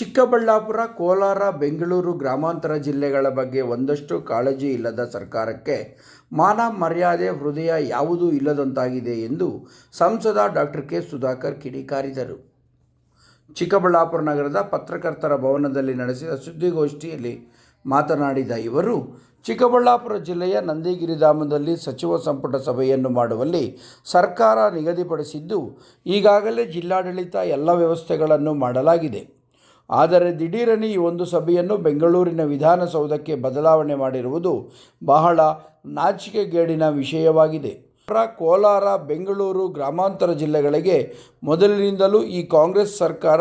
ಚಿಕ್ಕಬಳ್ಳಾಪುರ, ಕೋಲಾರ, ಬೆಂಗಳೂರು ಗ್ರಾಮಾಂತರ ಜಿಲ್ಲೆಗಳ ಬಗ್ಗೆ ಒಂದಷ್ಟು ಕಾಳಜಿ ಇಲ್ಲದ ಸರ್ಕಾರಕ್ಕೆ ಮಾನ ಮರ್ಯಾದೆ ಹೃದಯ ಯಾವುದೂ ಇಲ್ಲದಂತಾಗಿದೆ ಎಂದು ಸಂಸದ ಡಾಕ್ಟರ್ ಕೆ. ಸುಧಾಕರ್ ಕಿಡಿಕಾರಿದರು. ಚಿಕ್ಕಬಳ್ಳಾಪುರ ನಗರದ ಪತ್ರಕರ್ತರ ಭವನದಲ್ಲಿ ನಡೆಸಿದ ಸುದ್ದಿಗೋಷ್ಠಿಯಲ್ಲಿ ಮಾತನಾಡಿದ ಇವರು, ಚಿಕ್ಕಬಳ್ಳಾಪುರ ಜಿಲ್ಲೆಯ ನಂದಿಗಿರಿಧಾಮದಲ್ಲಿ ಸಚಿವ ಸಂಪುಟ ಸಭೆಯನ್ನು ಮಾಡುವಲ್ಲಿ ಸರ್ಕಾರ ನಿಗದಿಪಡಿಸಿದ್ದು ಈಗಾಗಲೇ ಜಿಲ್ಲಾಡಳಿತ ಎಲ್ಲ ವ್ಯವಸ್ಥೆಗಳನ್ನು ಮಾಡಲಾಗಿದೆ. ಆದರೆ ದಿಢೀರನೆ ಈ ಒಂದು ಸಭೆಯನ್ನು ಬೆಂಗಳೂರಿನ ವಿಧಾನಸೌಧಕ್ಕೆ ಬದಲಾವಣೆ ಮಾಡಿರುವುದು ಬಹಳ ನಾಚಿಕೆಗೇಡಿನ ವಿಷಯವಾಗಿದೆ. ಕೋಲಾರ, ಬೆಂಗಳೂರು ಗ್ರಾಮಾಂತರ ಜಿಲ್ಲೆಗಳಿಗೆ ಮೊದಲಿನಿಂದಲೂ ಈ ಕಾಂಗ್ರೆಸ್ ಸರ್ಕಾರ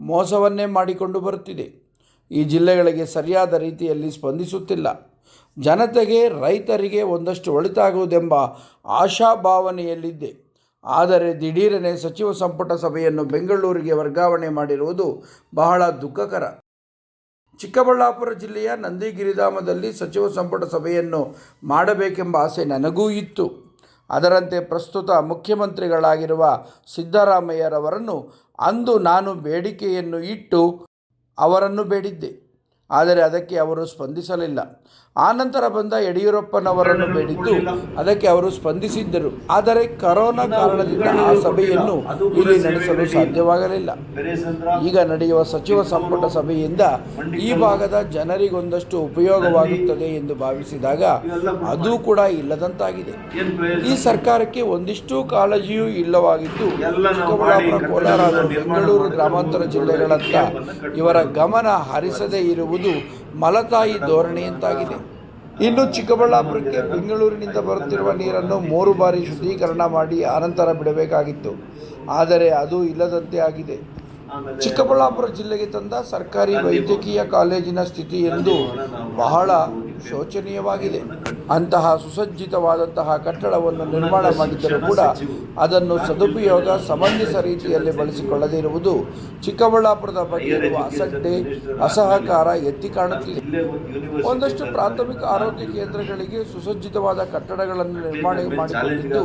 ಮೋಸವನ್ನೇ ಮಾಡಿಕೊಂಡು ಬರುತ್ತಿದೆ ಈ ಜಿಲ್ಲೆಗಳಿಗೆ ಸರಿಯಾದ ರೀತಿಯಲ್ಲಿ ಸ್ಪಂದಿಸುತ್ತಿಲ್ಲ. ಜನತೆಗೆ, ರೈತರಿಗೆ ಒಂದಷ್ಟು ಒಳಿತಾಗುವುದೆಂಬ ಆಶಾಭಾವನೆಯಲ್ಲಿದ್ದೆ. ಆದರೆ ದಿಢೀರನೆ ಸಚಿವ ಸಂಪುಟ ಸಭೆಯನ್ನು ಬೆಂಗಳೂರಿಗೆ ವರ್ಗಾವಣೆ ಮಾಡಿರುವುದು ಬಹಳ ದುಃಖಕರ. ಚಿಕ್ಕಬಳ್ಳಾಪುರ ಜಿಲ್ಲೆಯ ನಂದಿಗಿರಿಧಾಮದಲ್ಲಿ ಸಚಿವ ಸಂಪುಟ ಸಭೆಯನ್ನು ಮಾಡಬೇಕೆಂಬ ಆಸೆ ನನಗೂ ಇತ್ತು. ಅದರಂತೆ ಪ್ರಸ್ತುತ ಮುಖ್ಯಮಂತ್ರಿಗಳಾಗಿರುವ ಸಿದ್ದರಾಮಯ್ಯರವರನ್ನು ಅಂದು ನಾನು ಬೇಡಿಕೆಯನ್ನು ಇಟ್ಟು ಅವರನ್ನು ಬೇಡಿದ್ದೆ. ಆದರೆ ಅದಕ್ಕೆ ಅವರು ಸ್ಪಂದಿಸಲಿಲ್ಲ. ಆನಂತರ ಬಂದ ಯಡಿಯೂರಪ್ಪನವರನ್ನು ಬೇಡಿದ್ದು ಅದಕ್ಕೆ ಅವರು ಸ್ಪಂದಿಸಿದ್ದರು. ಆದರೆ ಕರೋನಾ ಕಾರಣದಿಂದ ಆ ಸಭೆಯನ್ನು ಇಲ್ಲಿ ನಡೆಸಲು ಸಾಧ್ಯವಾಗಲಿಲ್ಲ. ಈಗ ನಡೆಯುವ ಸಚಿವ ಸಂಪುಟ ಸಭೆಯಿಂದ ಈ ಭಾಗದ ಜನರಿಗೊಂದಷ್ಟು ಉಪಯೋಗವಾಗುತ್ತದೆ ಎಂದು ಭಾವಿಸಿದಾಗ ಅದು ಕೂಡ ಇಲ್ಲದಂತಾಗಿದೆ. ಈ ಸರ್ಕಾರಕ್ಕೆ ಒಂದಿಷ್ಟು ಕಾಳಜಿಯೂ ಇಲ್ಲವಾಗಿದ್ದು, ಚಿಕ್ಕಬಳ್ಳಾಪುರ, ಕೋಲಾರ ಬೆಂಗಳೂರು ಗ್ರಾಮಾಂತರ ಜಿಲ್ಲೆಗಳತ್ತ ಇವರ ಗಮನ ಹರಿಸದೇ ಇರುವುದು ಮಲತಾಯಿ ಧೋರಣೆಯಂತಾಗಿದೆ ಇನ್ನು ಚಿಕ್ಕಬಳ್ಳಾಪುರಕ್ಕೆ ಬೆಂಗಳೂರಿನಿಂದ ಬರುತ್ತಿರುವ ನೀರನ್ನು ಮೂರು ಬಾರಿ ಶುದ್ಧೀಕರಣ ಮಾಡಿ ಆನಂತರ ಬಿಡಬೇಕಾಗಿತ್ತು. ಆದರೆ ಅದು ಇಲ್ಲದಂತೆ ಆಗಿದೆ. ಚಿಕ್ಕಬಳ್ಳಾಪುರ ಜಿಲ್ಲೆಗೆ ತಂದ ಸರ್ಕಾರಿ ವೈದ್ಯಕೀಯ ಕಾಲೇಜಿನ ಸ್ಥಿತಿ ಎಂದು ಬಹಳ ಶೋಚನೀಯವಾಗಿದೆ. ಅಂತಹ ಸುಸಜ್ಜಿತವಾದಂತಹ ಕಟ್ಟಡವನ್ನು ನಿರ್ಮಾಣ ಮಾಡಿದ್ದರೂ ಕೂಡ ಅದನ್ನು ಸದುಪಯೋಗ ಸಮಂಜಸ ರೀತಿಯಲ್ಲಿ ಬಳಸಿಕೊಳ್ಳದೇ ಇರುವುದು ಚಿಕ್ಕಬಳ್ಳಾಪುರದ ಬಗ್ಗೆ ಇರುವ ಅಸಡ್ಡೆ, ಅಸಹಕಾರ ಎತ್ತಿ ಕಾಣುತ್ತಿದೆ. ಒಂದಷ್ಟು ಪ್ರಾಥಮಿಕ ಆರೋಗ್ಯ ಕೇಂದ್ರಗಳಿಗೆ ಸುಸಜ್ಜಿತವಾದ ಕಟ್ಟಡಗಳನ್ನು ನಿರ್ಮಾಣ ಮಾಡಿಕೊಂಡಿದ್ದು,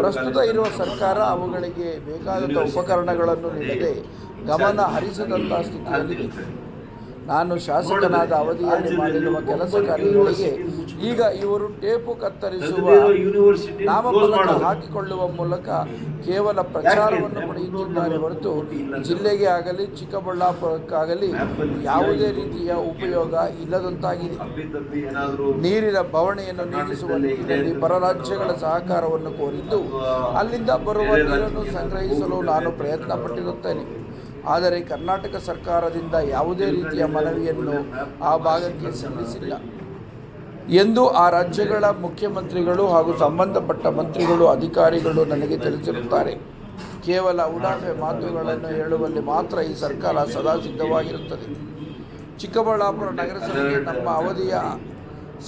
ಪ್ರಸ್ತುತ ಇರುವ ಸರ್ಕಾರ ಅವುಗಳಿಗೆ ಬೇಕಾದಂಥ ಉಪಕರಣಗಳನ್ನು ನೀಡದೆ ಗಮನ ಹರಿಸದಂತಹ ಸ್ಥಿತಿಯಲ್ಲಿದೆ. ನಾನು ಶಾಸಕನಾದ ಅವಧಿಯಲ್ಲಿ ಮಾಡಿರುವ ಕೆಲಸ ಕಾರ್ಯಗಳಿಗೆ ಈಗ ಇವರು ಟೇಪು ಕತ್ತರಿಸುವ ನಾಮಫಲಕ ಹಾಕಿಕೊಳ್ಳುವ ಮೂಲಕ ಕೇವಲ ಪ್ರಚಾರವನ್ನು ಪಡೆಯುತ್ತಿದ್ದಾರೆ ಹೊರತು ಜಿಲ್ಲೆಗೆ ಆಗಲಿ ಚಿಕ್ಕಬಳ್ಳಾಪುರಕ್ಕಾಗಲಿ ಯಾವುದೇ ರೀತಿಯ ಉಪಯೋಗ ಇಲ್ಲದಂತಾಗಿದೆ. ನೀರಿನ ಬವಣೆಯನ್ನು ನೀಗಿಸುವ ನಿಟ್ಟಿನಲ್ಲಿ ರಾಜ್ಯಗಳ ಸಹಕಾರವನ್ನು ಕೋರಿದ್ದು ಅಲ್ಲಿಂದ ಬರುವ ನೀರನ್ನು ಸಂಗ್ರಹಿಸಲು ನಾನು ಪ್ರಯತ್ನ ಪಟ್ಟಿರುತ್ತೇನೆ ಆದರೆ ಕರ್ನಾಟಕ ಸರ್ಕಾರದಿಂದ ಯಾವುದೇ ರೀತಿಯ ಮನವಿಯನ್ನು ಆ ಭಾಗಕ್ಕೆ ಸಲ್ಲಿಸಿಲ್ಲ. ಎಂದು ಆ ರಾಜ್ಯಗಳ ಮುಖ್ಯಮಂತ್ರಿಗಳು ಹಾಗೂ ಸಂಬಂಧಪಟ್ಟ ಮಂತ್ರಿಗಳು, ಅಧಿಕಾರಿಗಳು ನನಗೆ ತಿಳಿಸಿರುತ್ತಾರೆ. ಕೇವಲ ಉಡಾಫೆ ಮಾತುಗಳನ್ನು ಹೇಳುವಲ್ಲಿ ಮಾತ್ರ ಈ ಸರ್ಕಾರ ಸದಾ ಸಿದ್ಧವಾಗಿರುತ್ತದೆ. ಚಿಕ್ಕಬಳ್ಳಾಪುರ ನಗರಸಭೆಗೆ ನಮ್ಮ ಅವಧಿಯ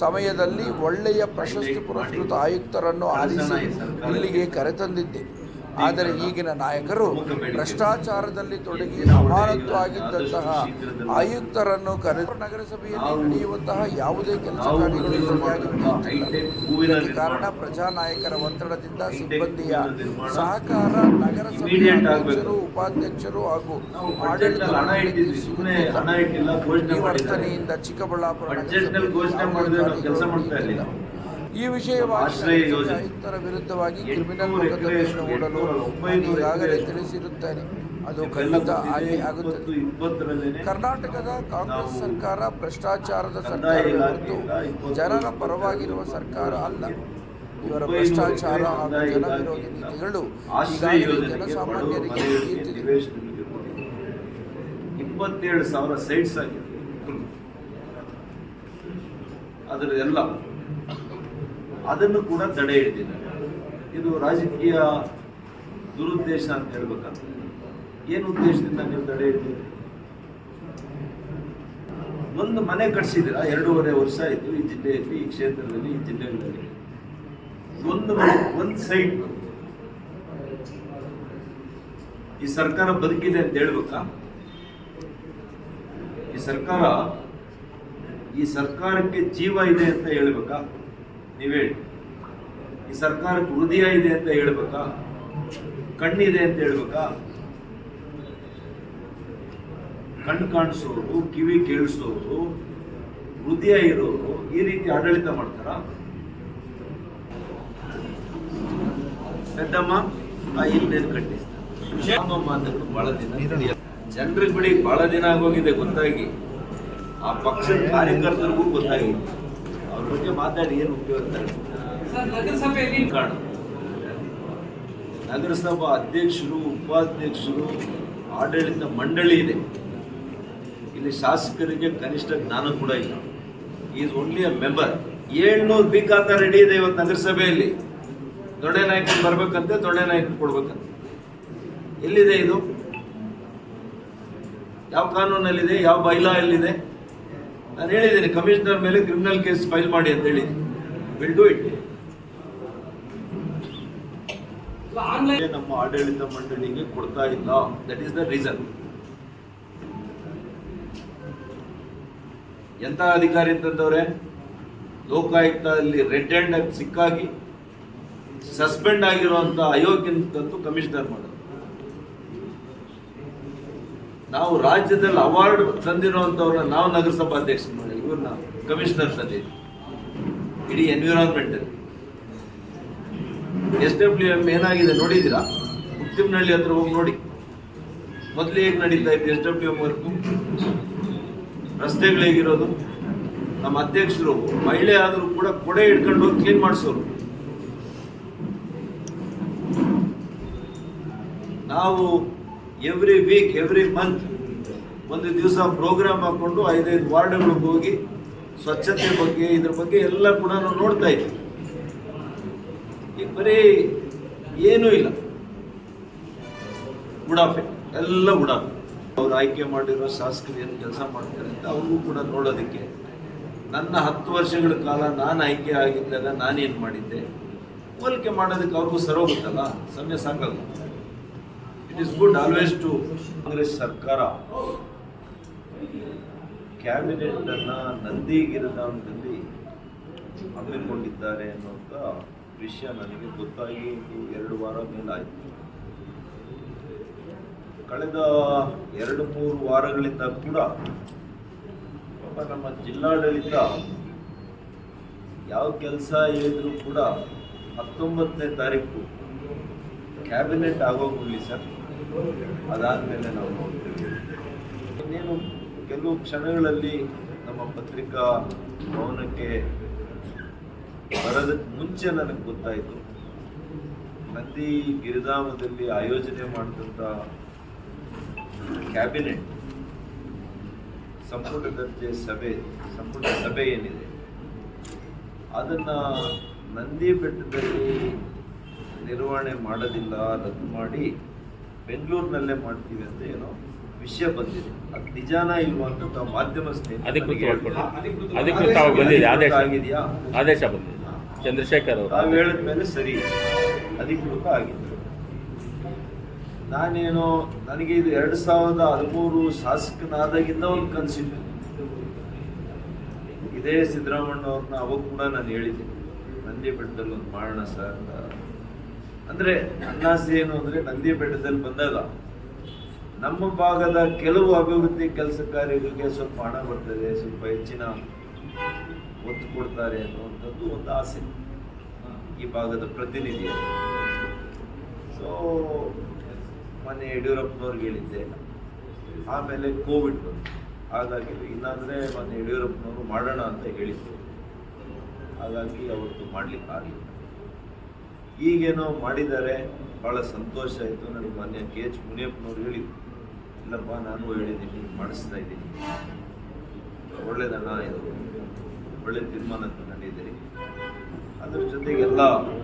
ಸಮಯದಲ್ಲಿ ಒಳ್ಳೆಯ ಪ್ರಶಸ್ತಿ ಪುರಸ್ಕೃತ ಆಯುಕ್ತರನ್ನು ಆರಿಸಿ ಇಲ್ಲಿಗೆ ಕರೆತಂದಿದ್ದೆ. ಆದರೆ ಈಗಿನ ನಾಯಕರು ಭ್ರಷ್ಟಾಚಾರದಲ್ಲಿ ತೊಡಗಿ ಅಮಾನತು ಆಗಿದ್ದಂತಹ ಆಯುಕ್ತರನ್ನು ಕರೆದು ನಗರಸಭೆಯಲ್ಲಿ ನಡೆಯುವಂತಹ ಯಾವುದೇ ಕೆಲಸ ಕಾರ್ಯಗಳು ಸರಿಯಾಗಿ ಕಾರಣ ಪ್ರಜಾನಾಯಕರ ಒತ್ತಡದಿಂದ ಸಿಬ್ಬಂದಿಯ ಸಹಕಾರ ನಗರಸಭೆಯ ಅಧ್ಯಕ್ಷರು ಉಪಾಧ್ಯಕ್ಷರು ಹಾಗೂ ಆಡಳಿತ ಮಂಡಳಿಗೆ ಸಿಗುತ್ತಿಲ್ಲ. ಈ ವರ್ತನೆಯಿಂದ ಚಿಕ್ಕಬಳ್ಳಾಪುರ ನಗರಸಭೆಯಲ್ಲಿ ಈ ವಿಷಯವಾಗಿ. ಆಯುಕ್ತರ ವಿರುದ್ಧವಾಗಿ ಕ್ರಿಮಿನಲ್ ಮೊಕದ್ದಮೆಯನ್ನು ಹೂಡಲು ಈಗಾಗಲೇ ತಿಳಿಸಿರುತ್ತಾರೆ ಅದು ಖಂಡಿತ ಹಾಗೆ ಆಗುತ್ತದೆ ಕರ್ನಾಟಕದ ಕಾಂಗ್ರೆಸ್ ಸರ್ಕಾರ ಭ್ರಷ್ಟಾಚಾರದ ಸರ್ಕಾರ ಮತ್ತು ಜನರ ಪರವಾಗಿರುವ ಸರ್ಕಾರ ಅಲ್ಲ. ಇವರ ಭ್ರಷ್ಟಾಚಾರ ಹಾಗೂ ಜನ ವಿರೋಧಿ ನೀತಿಗಳು ಈಗಾಗಲೇ ಜನಸಾಮಾನ್ಯರಿಗೆ ತಿಳಿಯುತ್ತಿದೆ ಇಪ್ಪತ್ತೇಳು ಸಾವಿರ ಸೈಟ್ಸ್ ಆಗಿದೆ. ಅದರ ಎಲ್ಲ ಅದನ್ನು ಕೂಡ ತಡೆ ಹಿಡಿದಿದ್ದಾರೆ ಇದು ರಾಜಕೀಯ ದುರುದ್ದೇಶ ಅಂತ ಹೇಳ್ಬೇಕಂತ ಏನು ಉದ್ದೇಶದಿಂದ ನೀವು ತಡೆ ಹಿಡಿದಿದ್ದೀರಿ ಒಂದು ಮನೆ ಕಟ್ಸಿದಿರ ಎರಡೂವರೆ ವರ್ಷ ಆಯಿತು ಈ ಜಿಲ್ಲೆಯಲ್ಲಿ, ಈ ಕ್ಷೇತ್ರದಲ್ಲಿ, ಈ ಜಿಲ್ಲೆಗಳಲ್ಲಿ. ಒಂದು ಮನೆ, ಒಂದು ಸೈಟ್ ಈ ಸರ್ಕಾರ ಬದುಕಿದೆ ಅಂತ ಹೇಳ್ಬೇಕಾ? ಈ ಸರ್ಕಾರ, ಈ ಸರ್ಕಾರಕ್ಕೆ ಜೀವ ಇದೆ ಅಂತ ಹೇಳ್ಬೇಕಾ? ನೀವ್ ಈ ಸರ್ಕಾರಕ್ಕೆ ಹೃದಯ ಇದೆ ಅಂತ ಹೇಳ್ಬೇಕಾ? ಕಣ್ಣಿದೆ ಅಂತ ಹೇಳ್ಬೇಕಾ? ಕಣ್ಣು ಕಾಣಿಸೋರು, ಕಿವಿ ಕೇಳಿಸೋರು, ಹೃದಯ ಇರೋರು ಈ ರೀತಿ ಆಡಳಿತ ಮಾಡ್ತಾರ? ಪೆದ್ದಮ್ಮ, ಆ ಇಲ್ಲೇನು ಕಟ್ಟಿಸ್ತಾರೆ ಬಹಳ ದಿನ. ಜನರಿಗೆ ಬಿಡಿ ಬಹಳ ದಿನ ಆಗೋಗಿದೆ ಗೊತ್ತಾಗಿ. ಆ ಪಕ್ಷದ ಕಾರ್ಯಕರ್ತರಿಗೂ ಗೊತ್ತಾಗಿದೆ. ಅವ್ರ ಬಗ್ಗೆ ಮಾತಾಡಿ ಏನು ಉಪಯೋಗ ಕಾರಣ. ನಗರಸಭಾ ಅಧ್ಯಕ್ಷರು ಉಪಾಧ್ಯಕ್ಷರು ಆಡಳಿತ ಮಂಡಳಿ ಇದೆ. ಇಲ್ಲಿ ಶಾಸಕರಿಗೆ ಕನಿಷ್ಠ ಜ್ಞಾನ ಕೂಡ ಇಲ್ಲ. ಈಸ್ ಓನ್ಲಿ ಅ ಮೆಂಬರ್ ಏಳ್ನೂರು ಬಿ ಖಾತಾ ರೆಡಿ ಇದೆ ಇವತ್ತು ನಗರಸಭೆಯಲ್ಲಿ. ದೊಡ್ಡ ನಾಯಕರು ಬರ್ಬೇಕಂತೆ ದೊಡ್ಡ ನಾಯಕರು ಕೊಡ್ಬೇಕಂತೆ. ಎಲ್ಲಿದೆ ಇದು? ಯಾವ ಕಾನೂನಲ್ಲಿದೆ? ಯಾವ ಬೈಲಾ ಎಲ್ಲಿದೆ ನಾನು ಹೇಳಿದ್ದೀನಿ ಕಮಿಷನರ್ ಮೇಲೆ ಕ್ರಿಮಿನಲ್ ಕೇಸ್ ಫೈಲ್ ಮಾಡಿ ಅಂತ ಹೇಳಿ. ವಿಲ್ ಡೂ ಇಟ್ ನಮ್ಮ ಆಡಳಿತ ಮಂಡಳಿಗೆ ಕೊಡ್ತಾ ಇಲ್ಲ. ದಟ್ ಈಸ್ ದ ರೀಸನ್ ಎಂತ ಅಧಿಕಾರಿ ಅಂತಂದವ್ರೆ? ಲೋಕಾಯುಕ್ತದಲ್ಲಿ ರೆಡ್ ಹ್ಯಾಂಡ್ ಆಗಿ ಸಿಕ್ಕಾಗಿ ಸಸ್ಪೆಂಡ್ ಆಗಿರುವಂತ ಅಯೋಗ್ಯಂತೂ ಕಮಿಷನರ್ ಮಾಡೋದು. ನಾವು ರಾಜ್ಯದಲ್ಲಿ ಅವಾರ್ಡ್ ತಂದಿರುವಂಥವ್ರನ್ನ ನಾವು ನಗರಸಭಾ ಅಧ್ಯಕ್ಷ ಮಾಡಿ ಇವ್ರನ್ನ ಕಮಿಷನರ್ ತಂದಿದ್ವಿ. ಇಡೀ ಎನ್ವಿರಾನ್ಮೆಂಟ್ ಅಲ್ಲಿ. ಎಸ್ ಡಬ್ಲ್ಯೂ ಎಂ ಏನಾಗಿದೆ ನೋಡಿದ್ದೀರಾ? ಉತ್ತಿಮ್ನಹಳ್ಳಿ ಹತ್ರ ಹೋಗಿ ನೋಡಿ. ಮೊದಲು ಹೇಗೆ ನಡೀತಾ ಇತ್ತು ಎಸ್ ಡಬ್ಲ್ಯೂ ಎಂ ವರ್ಕು? ರಸ್ತೆಗಳು ಹೇಗಿರೋದು? ನಮ್ಮ ಅಧ್ಯಕ್ಷರು, ಮಹಿಳೆ ಆದರೂ ಕೂಡ ಕೊಡೆ ಹಿಡ್ಕೊಂಡು ಹೋಗಿ ಕ್ಲೀನ್ ಮಾಡಿಸೋರು. ನಾವು ಎವ್ರಿ ವೀಕ್ ಎವ್ರಿ ಮಂತ್ ಒಂದು ದಿವಸ ಪ್ರೋಗ್ರಾಮ್ ಹಾಕೊಂಡು ಐದೈದು ವಾರ್ಡ್ಗಳಿಗೆ ಹೋಗಿ ಸ್ವಚ್ಛತೆ ಬಗ್ಗೆ, ಇದ್ರ ಬಗ್ಗೆ ಎಲ್ಲ ಕೂಡ ನೋಡ್ತಾ ಇದ್ವಿ ಈಗ ಬರೀ ಏನೂ ಇಲ್ಲ. ಉಡಾಫೆ ಎಲ್ಲ ಉಡಾಫೆ ಅವ್ರು ಆಯ್ಕೆ ಮಾಡಿರೋ ಶಾಸಕರು ಏನು ಕೆಲಸ ಮಾಡ್ತಾರೆ ಅಂತ ಅವ್ರಿಗೂ ಕೂಡ ನೋಡೋದಕ್ಕೆ. ನನ್ನ ಹತ್ತು ವರ್ಷಗಳ ಕಾಲ ನಾನು ಆಯ್ಕೆ ಆಗಿದ್ದಾಗ ನಾನೇನು ಮಾಡಿದ್ದೆ? ಹೋಲಿಕೆ ಮಾಡೋದಕ್ಕೆ ಅವ್ರಿಗೂ ಸರೋಗುತ್ತಲ್ಲ ಸಮಯ ಸಾಕಲ್ಲ it is good always to Congress ಸರ್ಕಾರ ಕ್ಯಾಬಿನೆಟ್ ಅನ್ನ ನಂದಿಗಿರದಾಮದಲ್ಲಿ ಹಮ್ಮಿಕೊಂಡಿದ್ದಾರೆ ಅನ್ನುವಂಥ ವಿಷಯ ನನಗೆ ಗೊತ್ತಾಗಿ ಎರಡು ವಾರ ಮೇಲಾಯಿತು ಕಳೆದ ಎರಡು ಮೂರು ವಾರಗಳಿಂದ ಕೂಡ ನಮ್ಮ ಜಿಲ್ಲಾಡಳಿತ ಯಾವ ಕೆಲಸ ಹೇಳಿದ್ರು ಕೂಡ ಹತ್ತೊಂಬತ್ತನೇ ತಾರೀಕು ಕ್ಯಾಬಿನೆಟ್ ಆಗೋಗಿರಲಿ ಸರ್ ಅದಾದಮೇಲೆ ನಾವು ನೋಡ್ತೀವಿ. ಇನ್ನೇನು ಕೆಲವು ಕ್ಷಣಗಳಲ್ಲಿ ನಮ್ಮ ಪತ್ರಿಕಾ ಭವನಕ್ಕೆ ಬರೋದಕ್ಕೆ ಮುಂಚೆ ನನಗೆ ಗೊತ್ತಾಯಿತು. ನಂದಿ ಗಿರಿಧಾಮದಲ್ಲಿ ಆಯೋಜನೆ ಮಾಡಿದಂಥ ಕ್ಯಾಬಿನೆಟ್ ಸಂಪುಟ ದರ್ಜೆ ಸಭೆ, ಸಂಪುಟ ಸಭೆ ಏನಿದೆ. ಅದನ್ನು ನಂದಿ ಬೆಟ್ಟದಲ್ಲಿ ನಿರ್ವಹಣೆ ಮಾಡೋದಿಲ್ಲ, ರದ್ದು ಮಾಡಿ ಬೆಂಗಳೂರಿನಲ್ಲೇ ಮಾಡ್ತೀವಿ ಅಂತ ಏನೋ ವಿಷಯ ಬಂದಿದೆ. ಅದು ನಿಜಾನ ಇಲ್ವಾ ಅಂತ ತಾವು ಮಾಧ್ಯಮ ಸ್ನೇಹಿತರು. ಬಂದಿದೆ ಆದೇಶ ಆಗಿದೆಯಾ ಆದೇಶ. ಬಂದಿದೆ. ಚಂದ್ರಶೇಖರ್ ತಾವು ನಾವು ಹೇಳಿದ ಮೇಲೆ ಸರಿ. ಅಧಿಕೃತ ಆಗಿದೆ ನಾನೇನು ನನಗೆ ಇದು ಎರಡು ಸಾವಿರದ ಹದಿಮೂರು ಶಾಸಕನಾದಾಗಿಂದ ಒಂದು ಕನಸಿತ್ತು. ಇದೇ ಸಿದ್ದರಾಮಣ್ಣ ಅವ್ರನ್ನ ಅವಾಗ ಕೂಡ ನಾನು ಹೇಳಿದ್ದೀನಿ. ನಂದಿ ಬೆಟ್ಟದಲ್ಲಿ ಒಂದು ಮಾಡೋಣ ಸರ್ ಅಂತ. ಅಂದ್ರೆ ನನ್ನ ಆಸೆ ಏನು ಅಂದ್ರೆ ನಂದಿ ಬೆಟ್ಟದಲ್ಲಿ ಬಂದಾಗ ನಮ್ಮ ಭಾಗದ ಕೆಲವು ಅಭಿವೃದ್ಧಿ ಕೆಲಸ ಕಾರ್ಯಗಳಿಗೆ ಸ್ವಲ್ಪ ಹಣ ಬರ್ತದೆ, ಸ್ವಲ್ಪ ಹೆಚ್ಚಿನ ಒತ್ತು ಕೊಡ್ತಾರೆ ಅನ್ನುವಂಥದ್ದು ಒಂದು ಆಸೆ ಈ ಭಾಗದ ಪ್ರತಿನಿಧಿ. ಸೊ ಮೊನ್ನೆ ಯಡಿಯೂರಪ್ಪನವ್ರಿಗೆ ಹೇಳಿದ್ದೆ. ಆಮೇಲೆ ಕೋವಿಡ್ ಬಂತು. ಹಾಗಾಗಿ ಇಲ್ಲಾಂದರೆ ಮೊನ್ನೆ ಯಡಿಯೂರಪ್ಪನವರು ಮಾಡೋಣ ಅಂತ ಹೇಳಿದ್ದರು ಹಾಗಾಗಿ ಅವತ್ತು ಮಾಡ್ಲಿಕ್ಕೆ ಆಗಲಿಲ್ಲ. ಈಗೇನೋ ಮಾಡಿದ್ದಾರೆ ಭಾಳ ಸಂತೋಷ ಆಯಿತು. ನನಗೆ ಮಾನ್ಯ ಕೆ ಎಚ್ ಮುನಿಯಪ್ಪನವ್ರು ಹೇಳಿದ್ರು. ಇಲ್ಲಪ್ಪ, ನಾನು ಹೇಳಿದ್ದೀನಿ ಮಾಡಿಸ್ತಾ ಇದ್ದೀನಿ. ಒಳ್ಳೆಯದಣ್ಣ ಇದು? ಒಳ್ಳೆ ತೀರ್ಮಾನ ತಗೊಂಡಿದ್ದೀರಿ ಅದ್ರ ಜೊತೆಗೆಲ್ಲ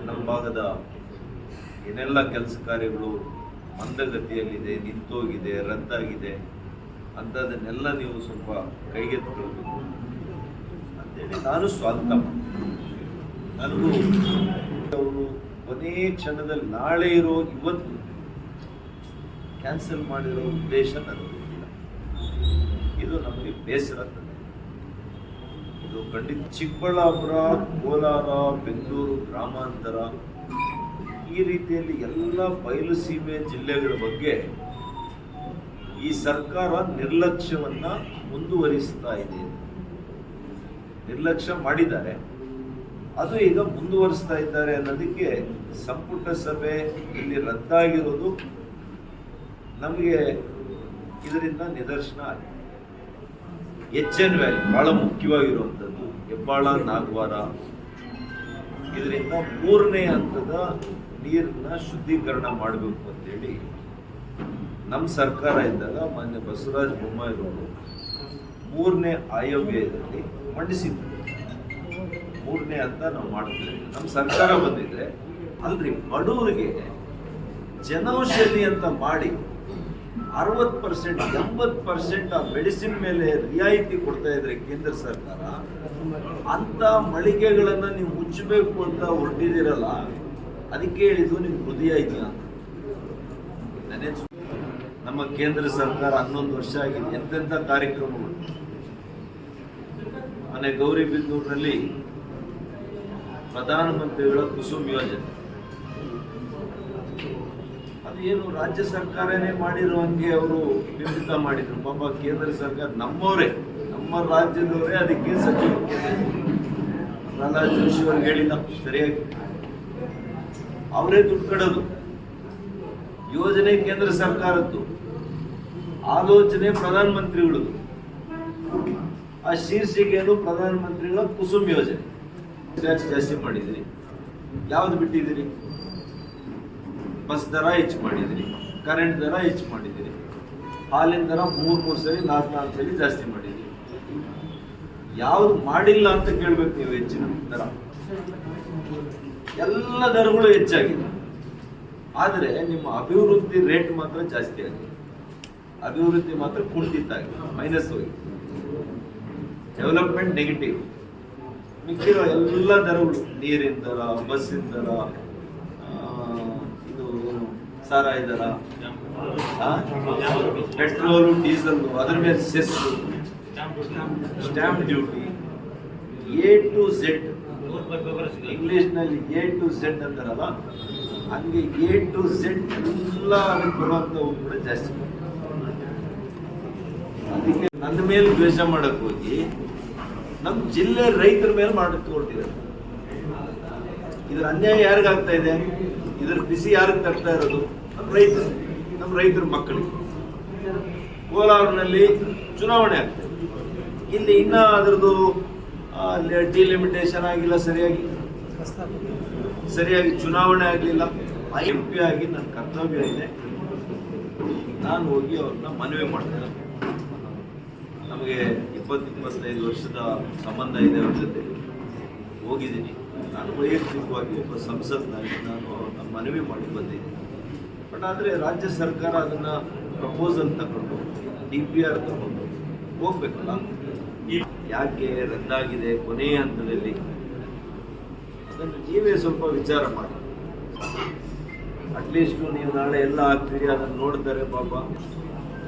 ನಮ್ಮ ಭಾಗದ ಏನೆಲ್ಲ ಕೆಲಸ ಕಾರ್ಯಗಳು ಮಂದಗತಿಯಲ್ಲಿದೆ, ನಿಂತೋಗಿದೆ, ರದ್ದಾಗಿದೆ, ಅಂಥದನ್ನೆಲ್ಲ ನೀವು ಸ್ವಲ್ಪ ಕೈಗೆತ್ತಿಕೊಳ್ಬೇಕು ಅಂತೇಳಿ ನಾನು ಸ್ವಾಗತ. ನನಗೂ ಕೊನೇ ಕ್ಷಣದಲ್ಲಿ ನಾಳೆ ಇರೋ, ಇವತ್ತು ಕ್ಯಾನ್ಸಲ್ ಮಾಡಿರೋ ಉದ್ದೇಶ ನನಗಿಲ್ಲ ಇದು ನಮಗೆ ಬೇಸರ ತಂದೆ ಇದು ಖಂಡಿತ ಚಿಕ್ಕಬಳ್ಳಾಪುರ, ಕೋಲಾರ, ಬೆಂಗಳೂರು ಗ್ರಾಮಾಂತರ ಈ ರೀತಿಯಲ್ಲಿ ಎಲ್ಲ ಬಯಲು ಸೀಮೆ ಜಿಲ್ಲೆಗಳ ಬಗ್ಗೆ ಈ ಸರ್ಕಾರ ನಿರ್ಲಕ್ಷ್ಯವನ್ನ ಮುಂದುವರಿಸ್ತಾ ಇದೆ. ನಿರ್ಲಕ್ಷ್ಯ ಮಾಡಿದ್ದಾರೆ. ಅದು ಈಗ ಮುಂದುವರಿಸ್ತಾ ಇದ್ದಾರೆ ಅನ್ನೋದಕ್ಕೆ ಸಂಪುಟ ಸಭೆ ಇಲ್ಲಿ ರದ್ದಾಗಿರೋದು ನಮಗೆ ಇದರಿಂದ ನಿದರ್ಶನ ಆಗಿದೆ. ಎಚ್ ಎನ್ ವ್ಯಾಲಿ ಬಹಳ ಮುಖ್ಯವಾಗಿರುವಂಥದ್ದು ಹೆಬ್ಬಾಳ, ನಾಗವಾರ. ಇದರಿಂದ ಮೂರನೇ ಹಂತದ ನೀರನ್ನ ಶುದ್ಧೀಕರಣ ಮಾಡಬೇಕು ಅಂತೇಳಿ ನಮ್ಮ ಸರ್ಕಾರ ಇದ್ದಾಗ ಮಾನ್ಯ ಬಸವರಾಜ ಬೊಮ್ಮಾಯಿರವರು ಮೂರನೇ ಆಯವ್ಯದಲ್ಲಿ ಮಂಡಿಸಿದ್ರು. ಮೂರನೇ ಅಂತ ನಾವು ಮಾಡ್ತೀವಿ. ನಮ್ಮ ಸರ್ಕಾರ ಬಂದಿದ್ರೆ ಅಲ್ರಿ, ಬಡವರಿಗೆ ಜನೌಷಧಿ ಅಂತ ಮಾಡಿ ಅರವತ್ ಪರ್ಸೆಂಟ್ ಎಂಬತ್ ಪರ್ಸೆಂಟ್ ಆ ಮೆಡಿಸಿನ್ ಮೇಲೆ ರಿಯಾಯಿತಿ ಕೊಡ್ತಾ ಇದ್ರೆ ಕೇಂದ್ರ ಸರ್ಕಾರ ಅಂತ ಮಳಿಗೆಗಳನ್ನ ನೀವು ಮುಚ್ಚಬೇಕು ಅಂತ ಹೊರಟಿದ್ದೀರಲ್ಲ, ಅದಕ್ಕೆ ಹೇಳಿದ್ದು ನಿಮ್ಗೆ ಹೃದಯ ಇದೆಯಾ? ನೆನೆ ನಮ್ಮ ಕೇಂದ್ರ ಸರ್ಕಾರ ಹನ್ನೊಂದು ವರ್ಷ ಆಗಿದೆ. ಎಂತೆಂಥ ಕಾರ್ಯಕ್ರಮಗಳು. ಮನೆ ಗೌರಿಬಿದನೂರಿನಲ್ಲಿ ಪ್ರಧಾನಮಂತ್ರಿಗಳ ಕುಸುಮ್ ಯೋಜನೆ. ಅದು ಏನು ರಾಜ್ಯ ಸರ್ಕಾರನೇ ಮಾಡಿರುವಂಗೆ ಅವರು ನಿರ್ಮಿತ ಮಾಡಿದ್ರು. ಪಾಪ ಕೇಂದ್ರ ಸರ್ಕಾರ ನಮ್ಮವರೇ, ನಮ್ಮ ರಾಜ್ಯದವರೇ ಅದಕ್ಕೆ ಸಚಿವ ಪ್ರಹ್ಲಾದ್ ಜೋಶಿ ಅವ್ರಿಗೆ ಹೇಳಿಲ್ಲ ಸರಿಯಾಗಿ. ಅವರೇ ದುಡ್ಡು ಕಡೋದು ಯೋಜನೆ ಕೇಂದ್ರ ಸರ್ಕಾರದ್ದು. ಆಲೋಚನೆ ಪ್ರಧಾನಮಂತ್ರಿಗಳದು ಆ ಶೀರ್ಷಿಕೆಯನ್ನು ಪ್ರಧಾನಮಂತ್ರಿಗಳ ಕುಸುಮ್ ಯೋಜನೆ. ಟ್ಯಾಕ್ಸ್ ಜಾಸ್ತಿ ಮಾಡಿದಿರಿ. ಯಾವ್ದು ಬಿಟ್ಟಿದ್ದೀರಿ? ಬಸ್ ದರ ಹೆಚ್ಚು ಮಾಡಿದಿರಿ ಕರೆಂಟ್ ದರ ಹೆಚ್ಚು ಮಾಡಿದಿರಿ, ಹಾಲಿನ ದರ ಮೂರು ಮೂರು ಸರಿ ನಾಲ್ಕು ನಾಲ್ಕು ಸರಿ ಜಾಸ್ತಿ ಮಾಡಿದಿರಿ. ಯಾವ್ದು ಮಾಡಿಲ್ಲ ಅಂತ ಕೇಳ್ಬೇಕು ನೀವು ಹೆಚ್ಚಿನ ದರ. ಎಲ್ಲ ದರಗಳು ಹೆಚ್ಚಾಗಿದೆ. ಆದರೆ ನಿಮ್ಮ ಅಭಿವೃದ್ಧಿ ರೇಟ್ ಮಾತ್ರ ಜಾಸ್ತಿ ಆಗಿದೆ. ಅಭಿವೃದ್ಧಿ ಮಾತ್ರ ಕುಂಠಿತ ಆಗಿದೆ ಮೈನಸ್ ಹೋಗಿ ಡೆವಲಪ್ಮೆಂಟ್ ನೆಗೆಟಿವ್ ಮಿಕ್ಕಿರೋ ಎಲ್ಲ ದರಗಳು ನೀರಿನ ದರ ಬಸ್ಸಿನ ದರ ಇದು ಸಾರಾಯಿ ದರ ಪೆಟ್ರೋಲು, ಡೀಸೆಲ್, ಅದ್ರ ಮೇಲೆ cess. Stamp duty. A to Z. ಇಂಗ್ಲಿಷ್ನಲ್ಲಿ ಎ ಟು ಝೆಡ್ ಅಂತಾರಲ್ಲ, ಹಂಗೆ ಎ ಟು ಝೆಡ್ ಎಲ್ಲ ಬರುವಂಥವು ಕೂಡ ಜಾಸ್ತಿ. ಅದಕ್ಕೆ ನನ್ನ ಮೇಲೆ ದ್ವೇಷ ಮಾಡಕ್ ಹೋಗಿ ನಮ್ಮ ಜಿಲ್ಲೆ ರೈತರ ಮೇಲೆ ಮಾಡಕ್ ಇದರ ಅನ್ಯಾಯ ಯಾರಿಗಾಗ್ತಾ ಇದೆ? ಇದರ ಬಿಸಿ ಯಾರಿಗೆ ತರ್ತಾ ಇರೋದು? ನಮ್ಮ ರೈತರು ನಮ್ಮ ರೈತರ ಮಕ್ಕಳಿಗೆ ಕೋಲಾರನಲ್ಲಿ ಚುನಾವಣೆ ಆಗ್ತದೆ ಇಲ್ಲಿ ಇನ್ನ ಅದರದ್ದು ಡಿಲಿಮಿಟೇಷನ್ ಆಗಿಲ್ಲ, ಸರಿಯಾಗಿ. ಸರಿಯಾಗಿ ಚುನಾವಣೆ ಆಗಲಿಲ್ಲ. ಎಂ ಪಿ ಆಗಿ ನನ್ನ ಕರ್ತವ್ಯ ಇದೆ. ನಾನು ಹೋಗಿ ಅವ್ರನ್ನ ಮನವಿ ಮಾಡ್ತೇನೆ. ನಮಗೆ ಇಪ್ಪತ್ತು ಇಪ್ಪತ್ತೈದು ವರ್ಷದ ಸಂಬಂಧ ಇದೆ ಅವ್ರ ಜೊತೆ. ಹೋಗಿದ್ದೀನಿ. ನಾನು ವೈಯಕ್ತಿಕವಾಗಿ ಒಬ್ಬ ಸಂಸತ್ನಾಗಿ ನಾನು ಅವ್ರನ್ನ ಮನವಿ ಮಾಡಿ ಬಂದಿದ್ದೀನಿ. ಬಟ್ ಆದರೆ ರಾಜ್ಯ ಸರ್ಕಾರ ಅದನ್ನು ಪ್ರಪೋಸಲ್ ತಗೊಂಡು, ಡಿ ಪಿ ಆರ್ ತಗೊಂಡು ಹೋಗ್ಬೇಕಲ್ಲ? ಯಾಕೆ ರದ್ದಾಗಿದೆ ಕೊನೆಯ ಹಂತದಲ್ಲಿ? ಅದನ್ನು ನೀವೇ ಸ್ವಲ್ಪ ವಿಚಾರ ಮಾಡಿ. ಅಟ್ಲೀಸ್ಟು ನೀವು ನಾಳೆ ಎಲ್ಲ ಆಗ್ತೀರಿ, ಅದನ್ನು ನೋಡ್ತಾರೆ ಪಾಪ.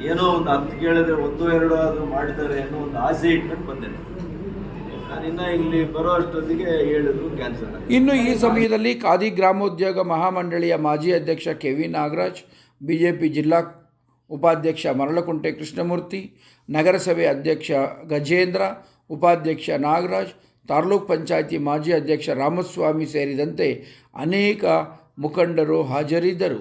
ಏನೋ ಒಂದು ಹತ್ತು ಕೇಳಿದ್ರೆ ಒಂದು, ಎರಡು ಆದರೂ ಮಾಡಿದ್ದಾರೆ ಅನ್ನೋ ಒಂದು ಆಸೆ ಇಟ್ಕೊಂಡು ಬಂದೆ. ಇನ್ನು ಈ ಸಮಯದಲ್ಲಿ ಖಾದಿ ಗ್ರಾಮೋದ್ಯೋಗ ಮಹಾಮಂಡಳಿಯ ಮಾಜಿ ಅಧ್ಯಕ್ಷ ಕೆ ವಿ ನಾಗರಾಜ್, ಬಿಜೆಪಿ ಜಿಲ್ಲಾ ಉಪಾಧ್ಯಕ್ಷ ಮರಳಕುಂಟೆ ಕೃಷ್ಣಮೂರ್ತಿ, ನಗರಸಭೆ ಅಧ್ಯಕ್ಷ ಗಜೇಂದ್ರ, ಉಪಾಧ್ಯಕ್ಷ ನಾಗರಾಜ್, ತಾಲೂಕ್ ಪಂಚಾಯಿತಿ ಮಾಜಿ ಅಧ್ಯಕ್ಷ ರಾಮಸ್ವಾಮಿ ಸೇರಿದಂತೆ ಅನೇಕ ಮುಖಂಡರು ಹಾಜರಿದ್ದರು.